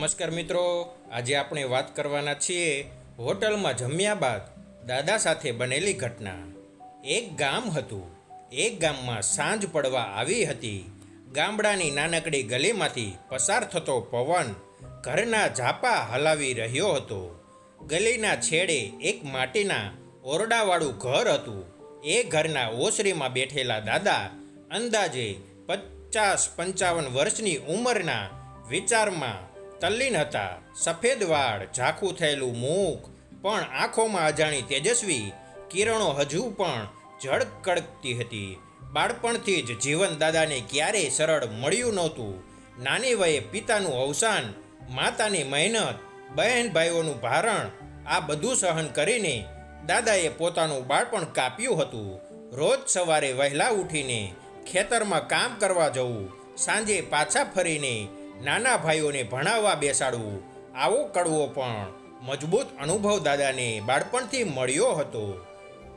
નમસ્કાર મિત્રો, આજે આપણે વાત કરવાના છીએ હોટલમાં જમ્યા બાદ દાદા સાથે બનેલી ઘટના. એક ગામ હતું, એક ગામમાં સાંજ પડવા આવી હતી. ગામડાની નાનકડી ગલીમાંથી પસાર થતો પવન ઘરના ઝાપા હલાવી રહ્યો હતો. ગલીના છેડે એક માટીના ઓરડાવાળું ઘર હતું. એ ઘરના ઓસરીમાં બેઠેલા દાદા અંદાજે પચાસ પંચાવન વર્ષની ઉંમરના વિચારમાં તલ્લીન હતા. સફેદ વાળ ઝાખું થયેલું મુખ પણ આંખોમાં અજાણી તેજસ્વી કિરણો હજુ પણ ઝળકડતી હતી. બાળપણથી જ જીવન દાદાને ક્યારેય સરળ મળ્યું નહોતું. નાની વયે પિતાનું અવસાન, માતાની મહેનત, બહેન ભાઈઓનું ભારણ, આ બધું સહન કરીને દાદાએ પોતાનું બાળપણ કાપ્યું હતું. રોજ સવારે વહેલા ઉઠીને ખેતરમાં કામ કરવા જવું, સાંજે પાછા ફરીને નાના ભાઈઓને ભણાવવા બેસાડવું, આવો કડવો પણ. મજબૂત અનુભવ દાદાને બાળપણથી મળ્યો હતો.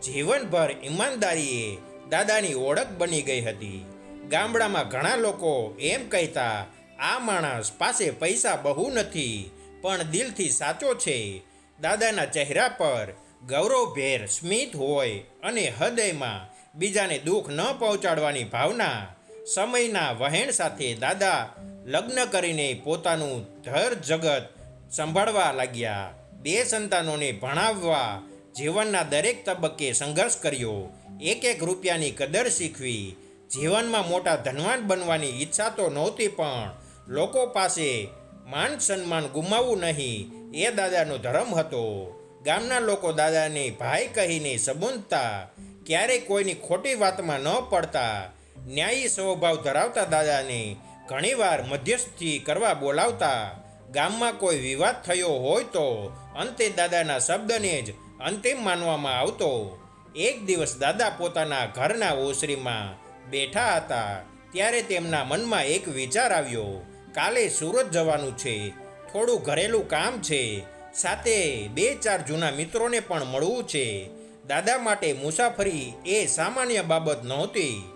જીવનભર ઈમાનદારીએ દાદાની ઓળખ બની ગઈ હતી. ગામડામાં ઘણા લોકો એમ કહેતા, આ માણસ પાસે પૈસા બહુ નથી, પણ દિલથી સાચો છે. દાદાના ચહેરા પર ગૌરવભેર સ્મિત હોય અને હૃદયમાં બીજાને દુઃખ ન પહોંચાડવાની ભાવના, સમયના વહેણ સાથે દાદા લગ્ન કરીને પોતાનું ધર જગત સંભાળવા લાગ્યા. બે સંતાનોને ભણાવવા જીવનના દરેક તબક્કે સંઘર્ષ કર્યો. એક એક રૂપિયાની કદર શીખવી. જીવનમાં મોટા ધનવાન બનવાની ઈચ્છા તો નહોતી પણ લોકો પાસે માન સન્માન ગુમાવવું નહીં, એ દાદાનો ધર્મ હતો. ગામના લોકો દાદાને ભાઈ કહીને સંબોધતા, ક્યારેય કોઈની ખોટી વાતમાં ન પડતા. ન્યાયી સ્વભાવ ધરાવતા દાદાને ઘણીવાર મધ્યસ્થી કરવા બોલાવતા ગામમાં કોઈ વિવાદ થયો હોય તો અંતે દાદાના શબ્દને જ અંતિમ માનવામાં આવતો. એક દિવસ દાદા પોતાના ઘરના ઓસરીમાં બેઠા હતા, ત્યારે તેમના મનમાં એક વિચાર આવ્યો, કાલે સુરત જવાનું છે, થોડું ઘરેલું કામ છે, સાથે બે ચાર જૂના મિત્રોને પણ મળવું છે. દાદા માટે મુસાફરી એ સામાન્ય બાબત નહોતી.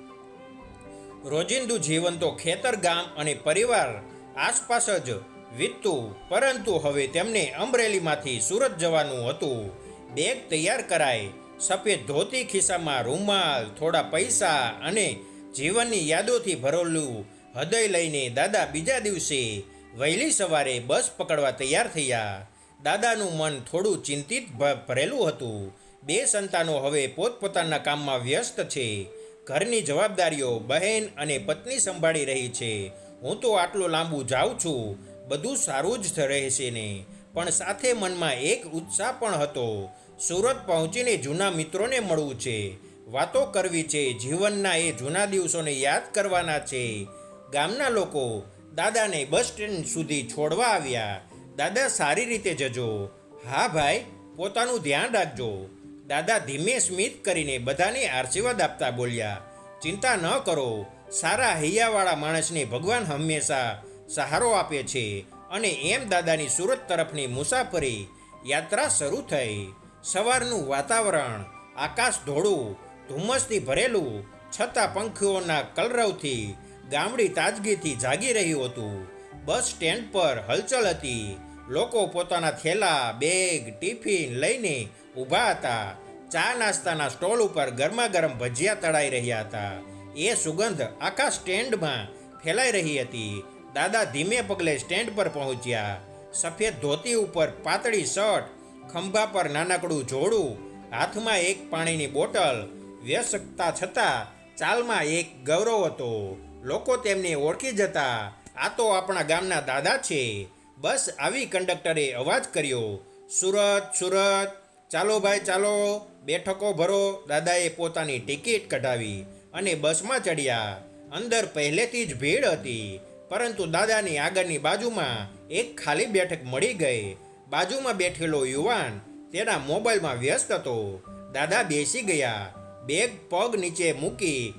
રોજિંદુ જીવન તો ખેતર, ગામ અને પરિવાર આસપાસ જ વીતતું. પરંતુ હવે તેમને અમરેલીમાંથી સુરત જવાનું હતું. બેગ તૈયાર કરાય, સફેદ ધોતી ખિસ્સામાં રૂમાલ, થોડા પૈસા અને જીવનની યાદોથી ભરેલું હૃદય લઈને દાદા બીજા દિવસે વહેલી સવારે બસ પકડવા તૈયાર થયા. દાદાનું મન થોડું ચિંતિત ભરેલું હતું. બે સંતાનો હવે પોતપોતાના કામમાં વ્યસ્ત છે. ઘરની જવાબદારીઓ બહેન અને પત્ની સંભાળી રહી છે. હું તો આટલું લાંબુ જાઉં છું. બધું સારું જ રહેશે ને. પણ સાથે મનમાં એક ઉત્સાહ પણ હતો. સુરત પહોંચીને જૂના મિત્રોને મળવું છે. વાતો કરવી છે. જીવનના એ જૂના દિવસોને યાદ કરવાના છે. ગામના લોકો દાદાને બસ સ્ટેન્ડ સુધી છોડવા આવ્યા. દાદા સારી રીતે જજો. હા ભાઈ, પોતાનું ધ્યાન રાખજો. દાદા ધીમે સ્મિત કરીને બધાને આશીર્વાદ આપતા બોલ્યા, ચિંતા ન કરો, સારા હૈયાવાળા માણસને ભગવાન હંમેશા સહારો આપે છે અને એમ દાદાની સુરત તરફની મુસાફરી યાત્રા શરૂ થઈ. સવારનું વાતાવરણ, આકાશ ધોળું, ધુમ્મસથી ભરેલું, છતાં પંખીઓના કલરવથી ગામડી તાજગીથી જાગી રહ્યું હતું. બસ સ્ટેન્ડ પર હલચલ હતી. લોકો પોતાના થેલા, બેગ, ટિફિન લઈને ઊભા હતા. ચા નાસ્તાના સ્ટોલ ઉપર ગરમા ગરમ ભજીયા તળાઈ રહ્યા હતા. એ સુગંધ આખા સ્ટેન્ડમાં ફેલાઈ રહી હતી. દાદા ધીમે પગલે સ્ટેન્ડ પર પહોંચ્યા. સફેદ ધોતી ઉપર પાતળી શર્ટ, ખંભા પર નાનકડું જોડું, હાથમાં એક પાણીની બોટલ. વ્યસ્તતા છતાં ચાલમાં એક ગૌરવ હતો. લોકો તેમને ઓળખી જતા, આ તો આપણા ગામના દાદા છે. બસ આવી કંડક્ટરે અવાજ કર્યો, સુરત સુરત, ચાલો ભાઈ, ચાલો. બેઠકો ભરો, દાદાએ પોતાની ટિકિટ કઢાવી અને બસમાં ચડ્યા. અંદર પહેલેથી જ ભીડ હતી, પરંતુ દાદાની આગળની બાજુમાં એક ખાલી બેઠક મળી ગઈ. બાજુમાં બેઠેલો યુવાન તેના મોબાઈલમાં વ્યસ્ત હતો. દાદા બેસી ગયા, બેગ પગ નીચે મૂકી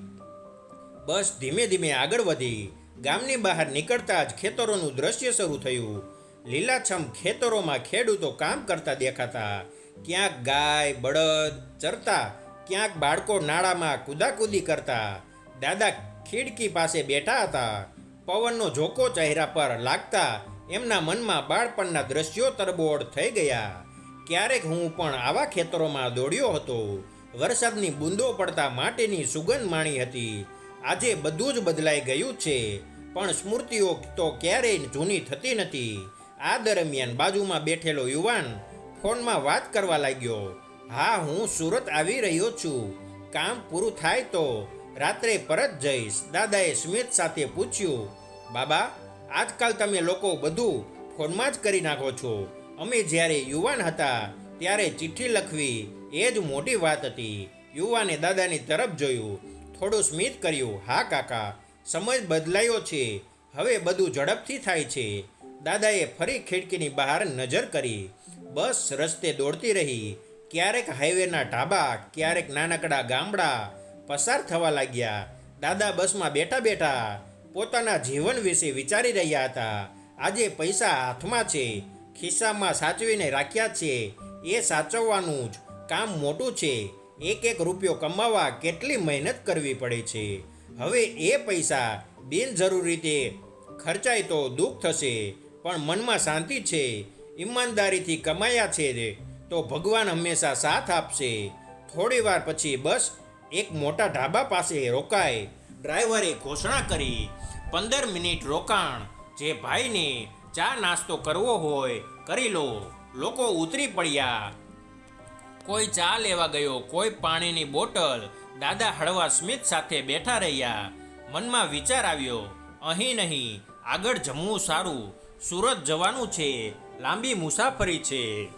બસ ધીમે ધીમે આગળ વધી. ગામની બહાર નીકળતા જ ખેતરોનું દ્રશ્ય શરૂ થયું. લીલાછમ ખેતરોમાં ખેડૂતો કામ કરતા દેખાતા. ક્યાંક ગાય, બળદ ચરતા, ક્યાંક બાળકો નાળામાં કૂદાકૂદી કરતા. દાદા ખીડકી પાસે બેઠા હતા. પવનનો ઝોકો ચહેરા પર લાગતા એમના મનમાં બાળપણના દ્રશ્યો તરબોળ થઈ ગયા. ક્યારેક હું પણ આવા ખેતરોમાં દોડ્યો હતો. વરસાદની બૂંદો પડતા માટીની સુગંધ માણી હતી. આજે બધું જ બદલાઈ ગયું છે. પણ સ્મૃતિઓ તો ક્યારેય જૂની થતી નથી. આ દરમિયાન બાજુમાં બેઠેલો યુવાન ફોનમાં વાત કરવા લાગ્યો. હા, હું સુરત આવી રહ્યો છું. કામ પૂરું થાય તો રાત્રે પરત જઈશ. દાદાએ સ્મિત સાથે પૂછ્યું, બાબા, આજકાલ તમે લોકો બધું ફોનમાં જ કરી નાખો છો. અમે જ્યારે યુવાન હતા ત્યારે ચિઠ્ઠી લખવી એ જ મોટી વાત હતી. યુવાને દાદાની તરફ જોયું. થોડું સ્મિત કર્યું, હા, કાકા, સમય બદલાયો છે. હવે બધું ઝડપથી થાય છે. દાદાએ ફરી ખિડકીની બહાર નજર કરી. બસ રસ્તે દોડતી રહી. ક્યારેક હાઈવેના ઢાબા, ક્યારેક નાનકડા ગામડા પસાર થવા લાગ્યા. દાદા બસમાં બેઠા બેઠા પોતાના જીવન વિશે વિચારી રહ્યા હતા. આજે પૈસા હાથમાં છે, ખિસ્સામાં સાચવીને રાખ્યા છે. એ સાચવવાનું જ કામ મોટું છે. એક એક રૂપિયો કમાવા કેટલી મહેનત કરવી પડે છે? હવે એ પૈસા બિનજરૂરી રીતે ખર્ચાય તો દુઃખ થશે, પણ મનમાં શાંતિ છે, ઈમાનદારીથી કમાયા છે તો ભગવાન હંમેશા સાથ આપશે. થોડી વાર પછી બસ એક મોટા ઢાબા પાસે રોકાય. ડ્રાઈવરે ઘોષણા કરી, પંદર મિનિટ રોકાણ. જે ભાઈને ચા નાસ્તો કરવો હોય, કરી લો. લોકો ઉતરી પડ્યા. કોઈ ચા લેવા ગયો, કોઈ પાણીની બોટલ. દાદા હળવા સ્મિત સાથે બેઠા રહ્યા. મનમાં વિચાર આવ્યો, અહીં નહીં, આગળ જમવું સારું. સુરત જવાનું છે, લાંબી મુસાફરી છે.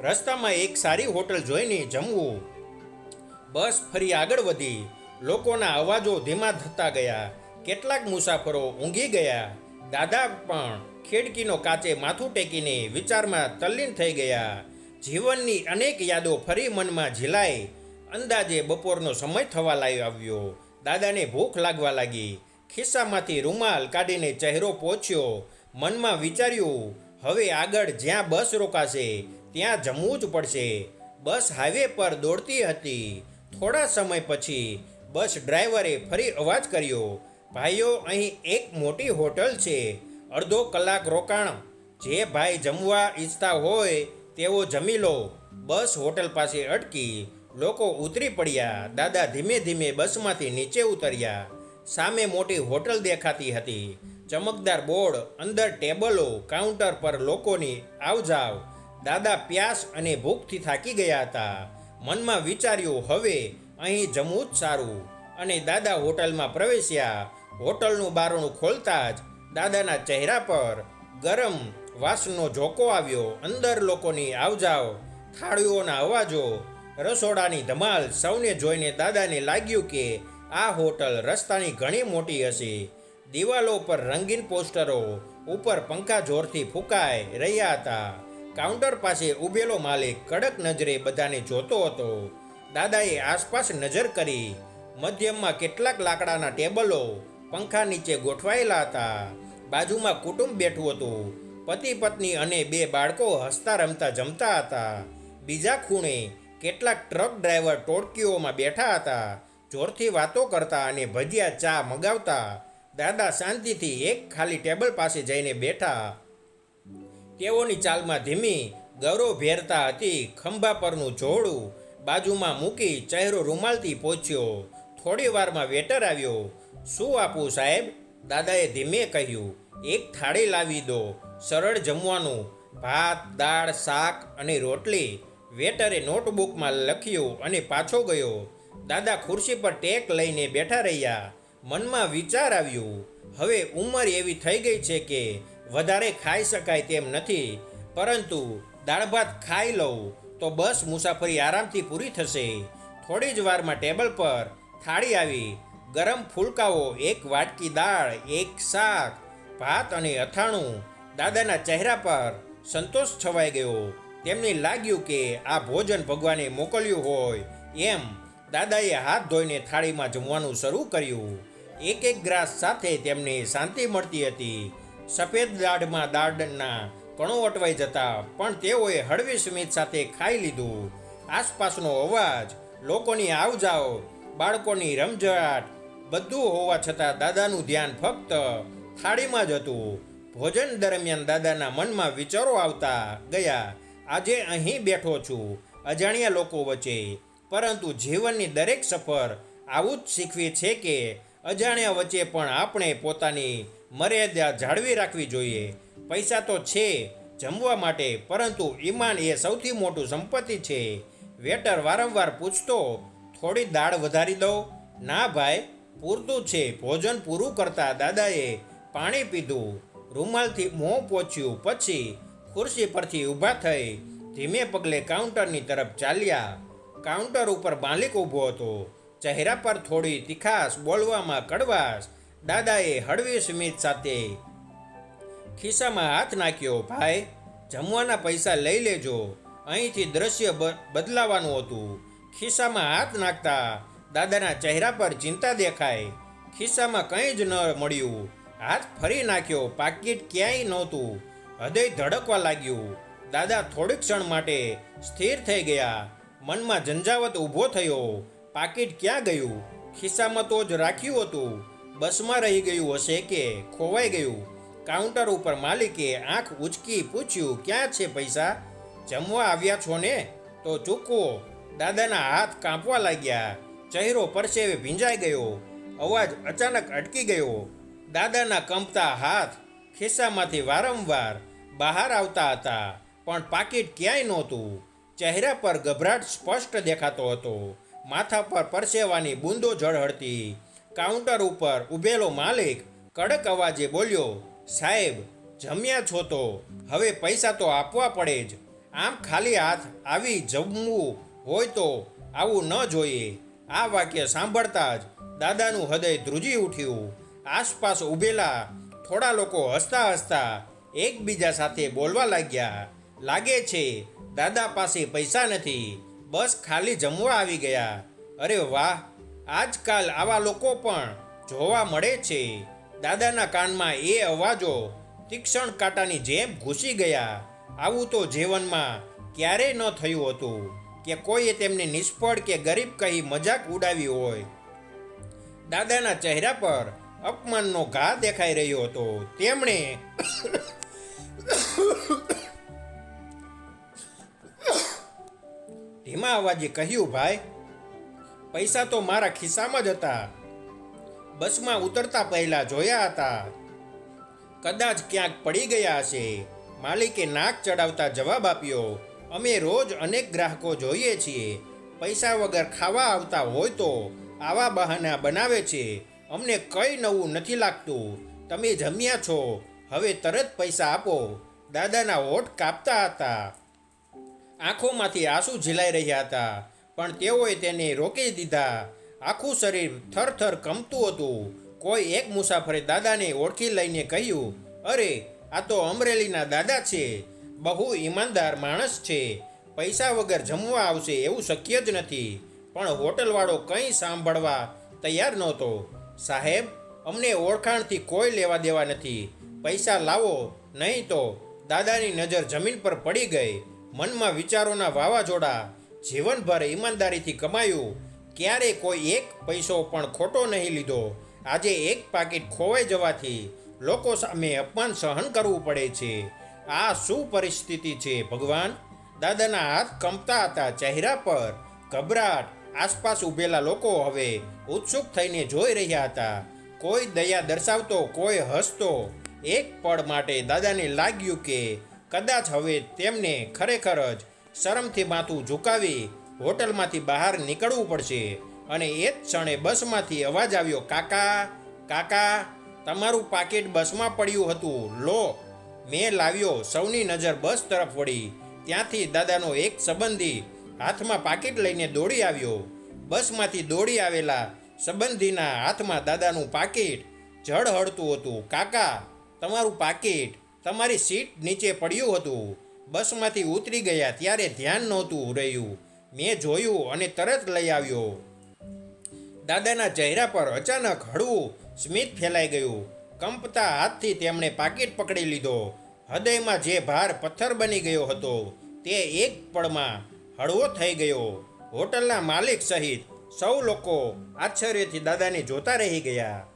રસ્તામાં એક સારી હોટલ જોઈને જમવું. બસ ફરી આગળ વધી. લોકોના અવાજો ધીમા થતા ગયા. કેટલાક મુસાફરો ઊંઘી ગયા. દાદા પણ ખિડકીનો કાચે માથું ટેકીને વિચારમાં તલ્લીન થઈ ગયા. જીવનની અનેક યાદો ફરી મનમાં ઝીલાઈ. અંદાજે બપોરનો સમય થવા લાવી આવ્યો. દાદાને ભૂખ લાગવા લાગી. ખિસ્સામાંથી રૂમાલ કાઢીને ચહેરો પહોંચ્યો મનમાં વિચાર્યું, હવે આગળ જ્યાં બસ રોકાશે, ત્યાં જમવું જ પડશે. બસ હાઈવે પર દોડતી હતી. થોડા સમય પછી બસ ડ્રાઈવરે ફરી અવાજ કર્યો, ભાઈઓ, અહીં એક મોટી હોટલ છે. અડધો કલાક રોકાણ. જે ભાઈ જમવા ઈચ્છતા હોય તેઓ જમી લો. બસ હોટલ પાસે અટકી લોકો ઉતરી પડ્યા. દાદા ધીમે ધીમે બસમાંથી નીચે ઉતર્યા. સામે મોટી હોટલ દેખાતી હતી. ચમકદાર બોર્ડ, અંદર ટેબલો, કાઉન્ટર પર લોકોની આવજાવ. દાદા પ્યાસ અને ભૂખથી થાકી ગયા હતા. મનમાં વિચાર્યું, હવે અહીં જમવું જ સારું. અને દાદા હોટલમાં પ્રવેશ્યા. હોટલનું બારણું ખોલતા જ દાદાના ચહેરા પર ગરમ વાસનો ઝોકો આવ્યો, અંદર લોકોની આવજાવ થાળીઓના અવાજો, રસોડાની ધમાલ સૌને જોઈને દાદાને લાગ્યું કે આ હોટલ રસ્તાની ઘણી મોટી હશે. દિવાલો પર રંગીન પોસ્ટરો ઉપર પંખા જોરથી ફૂંકાઈ રહ્યા હતા. કાઉન્ટર પાસે ઊભેલો માલિક કડક નજરે બધાને જોતો હતો. દાદાએ આસપાસ નજર કરી. મધ્યમાં કેટલાક લાકડાના ટેબલો પંખા નીચે ગોઠવાયેલા હતા. બાજુમાં કુટુંબ બેઠું હતું. પતિ, પત્ની અને બે બાળકો હસતા, રમતા, જમતા હતા. બીજા ખૂણે કેટલાક ટ્રક ડ્રાઈવર ટોળકીઓમાં બેઠા હતા. જોરથી વાતો કરતા અને ભજીયા, ચા મગાવતા. દાદા શાંતિથી એક ખાલી ટેબલ પાસે જઈને બેઠા. તેઓની ચાલમાં ધીમી ગૌરવ ભેરતા હતી. ખંભા પરનું જોડું બાજુમાં મૂકી ચહેરો રૂમાલથી પહોંચ્યો થોડી વારમાં વેટર આવ્યો. શું આપું સાહેબ? દાદાએ ધીમે કહ્યું. એક થાળી લાવી દો. સરળ જમવાનું, ભાત, દાળ, શાક અને રોટલી વેટરે નોટબુકમાં લખ્યું અને પાછો ગયો. દાદા ખુરશી પર ટેક લઈને બેઠા રહ્યા. મનમાં વિચાર આવ્યું, હવે ઉંમર એવી થઈ ગઈ છે કે વધારે ખાઈ શકાય તેમ નથી. પરંતુ દાળ ભાત ખાઈ લઉં તો બસ મુસાફરી આરામથી પૂરી થશે. થોડી જ વારમાં ટેબલ પર થાળી આવી. ગરમ ફૂલકાઓ, એક વાટકી દાળ, એક શાક, ભાત અને અથાણું દાદાના ચહેરા પર સંતોષ છવાઈ ગયો. તેમને લાગ્યું કે આ ભોજન ભગવાને મોકલ્યું હોય એમ દાદાએ હાથ ધોઈને થાળીમાં જમવાનું શરૂ કર્યું. એક એક ગ્રાસ સાથે તેમને શાંતિ મળતી હતી. સફેદ દાઢમાં દાળના કણો અટવાઈ જતા પણ તેઓએ હળવી સ્મિત સાથે ખાઈ લીધું. આસપાસનો અવાજ, લોકોની આવજાવ, બાળકોની રમઝાટ, બધું હોવા છતાં દાદાનું ધ્યાન ફક્ત થાળીમાં જ હતું. ભોજન દરમિયાન દાદાના મનમાં વિચારો આવતા ગયા, આજે અહીં બેઠો છું, અજાણ્યા લોકો વચ્ચે. પરંતુ જીવનની દરેક સફર આવું જ શીખવી છે કે અજાણ્યા વચ્ચે પણ આપણે પોતાની મર્યાદા જાળવી રાખવી જોઈએ. પૈસા તો છે જમવા માટે, પરંતુ ઈમાન એ સૌથી મોટું સંપત્તિ છે. વેટર વારંવાર પૂછતો, થોડી દાળ વધારી દો ના ભાઈ, પૂરતું છે. ભોજન પૂરું કરતાં દાદાએ પાણી પીધું. રૂમાલથી મોં પોચ્યું પછી ખુરશી પરથી ઊભા થઈ ધીમે પગલે કાઉન્ટરની તરફ ચાલ્યા. કાઉન્ટર ઉપર માલિક ઊભો હતો. ચહેરા પર થોડી તીખાશ, બોલવામાં કડવાશ. દાદાએ હળવી સ્મિત સાથે ખિસ્સામાં હાથ નાખ્યો, ભાઈ, જમવાના પૈસા લઈ લેજો. અહીંથી દ્રશ્ય બદલાવાનું હતું. ખિસ્સામાં હાથ નાખતા દાદાના ચહેરા પર ચિંતા દેખાય ખિસ્સામાં કંઈ જ ન મળ્યું. હાથ ફરી નાખ્યો. પાકીટ ક્યાંય નહોતું. હૃદય ધડકવા લાગ્યું. દાદા થોડીક ક્ષણ માટે સ્થિર થઈ ગયા. મનમાં ઝંઝાવત ઊભો થયો. પાકીટ ક્યાં ગયું? ખિસ્સામાં તો જ રાખ્યું હતું. બસમાં રહી ગયું હશે કે ખોવાઈ ગયું? કાઉન્ટર ઉપર માલિકે આંખ ઉચકી પૂછ્યું, ક્યાં છે પૈસા? જમવા આવ્યા છો ને? તો ચૂકવો. દાદાના હાથ કાંપવા લાગ્યા. ચહેરો પરસેવે ભીંજાઈ ગયો. અવાજ અચાનક અટકી ગયો. દાદાના કંપતા હાથ ખિસ્સામાંથી વારંવાર બહાર આવતા હતા. પણ પાકીટ ક્યાંય નહોતું. ચહેરા પર ગભરાટ સ્પષ્ટ દેખાતો હતો. માથા પર પરસેવાની બૂંદો ઝળહળતી. કાઉન્ટર ઉપર ઊભેલો માલિક કડક અવાજે બોલ્યો, સાહેબ, જમ્યા છો તો. હવે પૈસા તો આપવા પડે જ. આમ ખાલી હાથ આવી જમવું હોય તો આવું ન જોઈએ. આ વાક્ય સાંભળતા જ દાદાનું હૃદય ધ્રુજી ઉઠ્યું. આસપાસ ઊભેલા થોડા લોકો હસતા હસતા એકબીજા સાથે બોલવા લાગ્યા. લાગે છે, દાદા પાસે પૈસા નથી, બસ ખાલી જમવા આવી ગયા. અરે વાહ, આજકાલ આવા લોકો પણ જોવા મળે છે. દાદાના કાનમાં એ અવાજો તીક્ષણ કાંટાની જેમ ઘૂસી ગયા. આવું તો જીવનમાં ક્યારેય ન થયું હતું કે કોઈએ તેમને નિષ્ફળ કે ગરીબ કહી મજાક ઉડાવી હોય. દાદાના ચહેરા પર અપમાનનો ઘા દેખાઈ રહ્યો હતો. તેમણે ધીમા અવાજે કહ્યું, ભાઈ, પૈસા તો મારા ખિસ્સામાં જ હતા. બસમાં ઉતરતા પહેલા જોયા હતા. કદાચ ક્યાંક પડી ગયા હશે. માલિકે નાક ચડાવતા જવાબ આપ્યો, અમે રોજ અનેક ગ્રાહકો જોઈએ છીએ. પૈસા વગર ખાવા આવતા હોય તો આવા બહાના બનાવે છે. અમને કંઈ નવું નથી લાગતું. તમે જમ્યા છો. હવે તરત પૈસા આપો. દાદાના હોઠ કાપતા હતા. આંખોમાંથી આંસુ ઝીલાઈ રહ્યા હતા, પણ તેઓએ તેને રોકી દીધા. આખું શરીર થરથર કંપતું હતું. કોઈ એક મુસાફરે દાદાને ઓળખી લઈને કહ્યું, અરે, આ તો અમરેલીના દાદા છે. બહુ ઈમાનદાર માણસ છે. પૈસા વગર જમવા આવશે એવું શક્ય જ નથી. પણ હોટલવાળો કંઈ સાંભળવા તૈયાર નહોતો. સાહેબ, અમને ઓળખાણથી કોઈ લેવા દેવા નથી. પૈસા લાવો, નહીં તો દાદાની નજર જમીન પર પડી ગઈ. મનમાં વિચારોના વાવાઝોડા, જીવનભર ઈમાનદારીથી કમાયું. ક્યારે કોઈ એક પૈસો પણ ખોટો નહીં લીધો. આજે એક પાકીટ ખોવાઈ જવાથી લોકો સામે અપમાન સહન કરવું પડે છે. આ શું પરિસ્થિતિ છે ભગવાન? દાદાના હાથ કંપતા હતા ચહેરા પર ગભરાટ આસપાસ ઊભેલા લોકો હવે ઉત્સુક થઈને જોઈ રહ્યા હતા. કોઈ દયા દર્શાવતો, કોઈ હસતો, એક પળ માટે દાદાને લાગ્યું કે કદાચ હવે તેમને ખરેખર જ શરમથી માથું ઝુકાવી હોટલમાંથી બહાર નીકળવું પડશે. અને એ જ ક્ષણે બસમાંથી અવાજ આવ્યો, કાકા કાકા, તમારું પાકીટ બસમાં પડ્યું હતું. લો. મેં લાવ્યો, સૌની નજર બસ તરફ વળી. ત્યાંથી દાદાનો એક સંબંધી હાથમાં પાકીટ લઈને દોડી આવ્યો. બસમાંથી દોડી આવેલા સંબંધીના હાથમાં દાદાનું પાકીટ. જળ હળતું હતું. કાકા, તમારું પાકીટ તમારી સીટ નીચે પડ્યું હતું. બસમાંથી ઉતરી ગયા ત્યારે ધ્યાન નહોતું રહ્યું. મેં જોયું અને તરત લઈ આવ્યો. દાદાના ચહેરા પર અચાનક હળવું સ્મિત ફેલાઈ ગયું. કંપતા હાથથી તેમણે પાકીટ પકડી લીધો. હૃદયમાં જે ભાર પથ્થર બની ગયો હતો તે એક પળમાં હળવો થઈ ગયો. હોટલના માલિક સહિત સૌ લોકો આશ્ચર્યથી દાદાને જોતા રહી ગયા.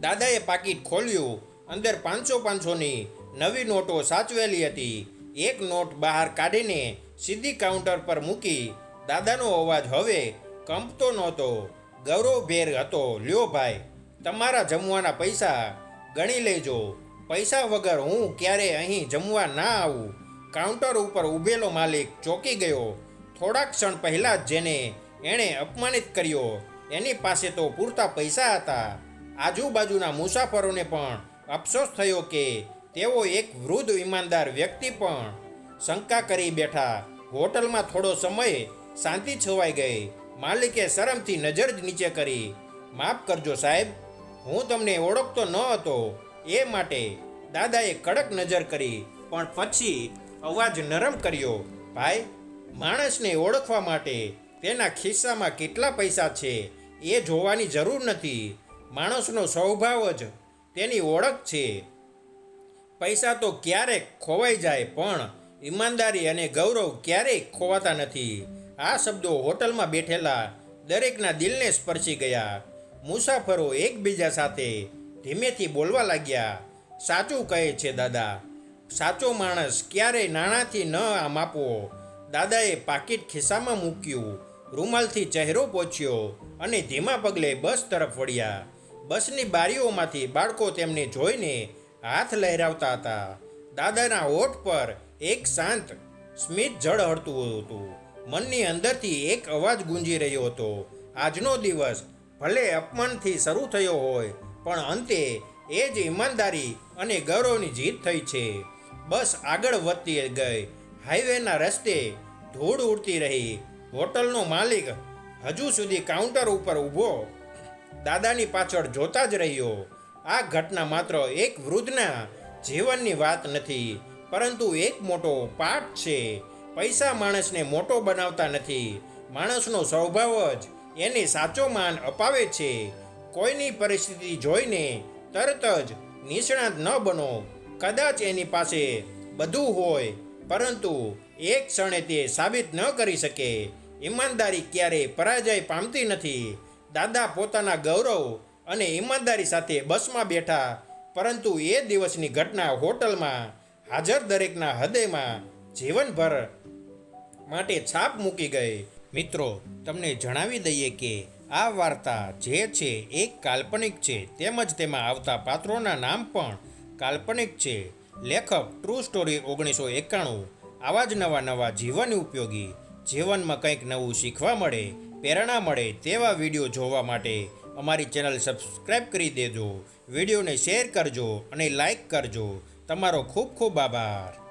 દાદાએ પાકીટ ખોલ્યું. અંદર પાંચસો પાંચસોની નવી નોટો સાચવેલી હતી. એક નોટ બહાર કાઢીને સીધી કાઉન્ટર પર મૂકી દાદાનો અવાજ હવે કંપતો નહોતો. ગૌરવભેર હતો. લ્યો ભાઈ, તમારા જમવાના પૈસા ગણી લેજો. પૈસા વગર હું ક્યારે અહીં જમવા ના આવું. કાઉન્ટર ઉપર ઊભેલો માલિક ચોંકી ગયો. થોડાક ક્ષણ પહેલાં જેને એણે અપમાનિત કર્યો. એની પાસે તો પૂરતા પૈસા હતા. આજુબાજુના મુસાફરોને પણ અફસોસ થયો કે તેઓ એક વૃદ્ધ ઈમાનદાર વ્યક્તિ પણ. શંકા કરી બેઠા હોટલમાં થોડો સમય શાંતિ છવાઈ ગઈ. માલિકે શરમથી નજર જ નીચે કરી. માફ કરજો સાહેબ, હું તમને ઓળખતો ન હતો. એ માટે દાદાએ કડક નજર કરી. પણ પછી અવાજ નરમ કર્યો. ભાઈ, માણસને ઓળખવા માટે તેના ખિસ્સામાં કેટલા પૈસા છે એ જોવાની જરૂર નથી. માણસનો સ્વભાવ જ તેની ઓળખ છે. પૈસા તો ક્યારેક ખોવાઈ જાય પણ ઈમાનદારી અને ગૌરવ ક્યારેય ખોવાતા નથી. આ શબ્દો હોટલમાં બેઠેલા દરેકના દિલને સ્પર્શી ગયા. મુસાફરો એકબીજા સાથે ધીમેથી બોલવા લાગ્યા. સાચું કહે છે, દાદા. સાચો માણસ ક્યારેય નાણાંથી ન આમ આપવો. દાદાએ પાકીટ ખિસ્સામાં મૂક્યું. રૂમાલથી ચહેરો પોચ્યો અને ધીમા પગલે બસ તરફ વળ્યા. બસની બારીઓમાંથી બાળકો તેમને જોઈને હાથ લહેરાવતા હતા. દાદાના હોઠ પર એક શાંત, સ્મિત જળ હળતું હતું. મનની અંદરથી એક અવાજ ગુંજી રહ્યો હતો. આજનો દિવસ ભલે અપમાનથી શરૂ થયો હોય, પણ અંતે એ જ ઈમાનદારી અને ગૌરવની જીત થઈ છે. બસ આગળ વધતી ગઈ. હાઈવેના રસ્તે ધૂળ ઉડતી રહી. હોટલનો માલિક હજુ સુધી કાઉન્ટર ઉપર ઊભો. દાદાની પાછળ જોતા જ રહ્યો. આ ઘટના માત્ર એક વૃદ્ધના જીવનની વાત નથી, પરંતુ એક મોટો પાઠ છે. પૈસા માણસને મોટો બનાવતા નથી. માણસનો સ્વભાવ જ એને સાચો માન અપાવે છે. કોઈની પરિસ્થિતિ જોઈને તરત જ નિષ્ણાત ન બનો. કદાચ એની પાસે બધું હોય, પરંતુ એક ક્ષણે તે સાબિત ન કરી શકે. ઈમાનદારી ક્યારેય પરાજય પામતી નથી. દાદા પોતાના ગૌરવ અને ઈમાનદારી સાથે બસમાં બેઠા, પરંતુ એ દિવસની ઘટના હોટલમાં, હાજર દરેકના હૃદયમાં જીવનભર માટે છાપ મૂકી ગઈ. મિત્રો, તમને જણાવી દઈએ કે આ વાર્તા જે છે એ કાલ્પનિક છે. તેમજ તેમાં આવતા પાત્રોના નામ પણ કાલ્પનિક છે. લેખક ટ્રુ સ્ટોરી ઓગણીસો એકાણું. આવા જ નવા નવા જીવન ઉપયોગી. જીવનમાં કંઈક નવું શીખવા મળે, પ્રેરણા મળે તેવા વીડિયો જોવા માટે અમારી ચેનલ સબસ્ક્રાઈબ કરી દેજો. વિડીયોને શેર કરજો અને લાઈક કરજો. તમારો ખૂબ ખૂબ આભાર.